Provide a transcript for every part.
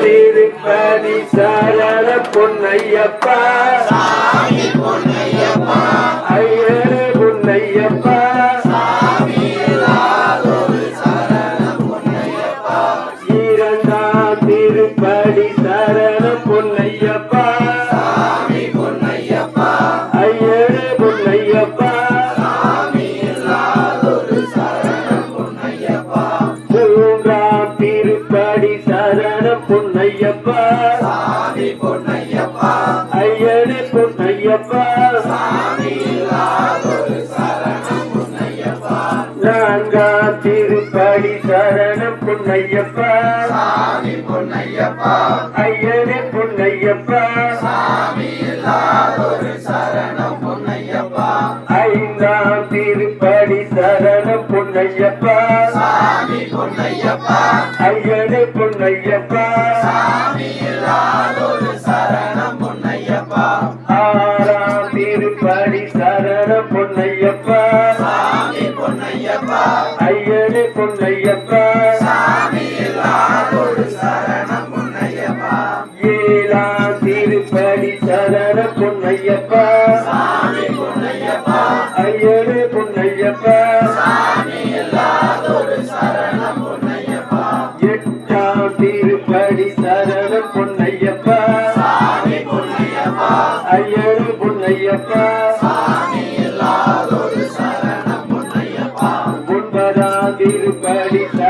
திருப்பதி சரண பொன்னையப்பா. ஐயரே பொன்னையப்பா. இரண்டாம் திருப்படி சரண பொன்னையப்பா. பொன்னையப்பா ஐயனே பொன்னையப்பா நான்காம் திருப்படி சரணம் பொன்னையப்பா ஐயனே பொன்னையப்பா ஐந்தாம் திருப்படி சரண பொன்னையப்பா ஐயனே பொன்னையப்பா. ஐயனே பொன்னையப்பா. ஏழாம் திருப்படி சரண பொன்னையப்பா. ஐயனே பொன்னையப்பா. எட்டாம் திருப்படி சரண பொன்னையப்பா. ஐயனே பொன்னையப்பா. ஒன்பதாம் திருப்படி சரண பொன்னையப்பா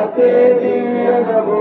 হাতে দিয়ে দেবো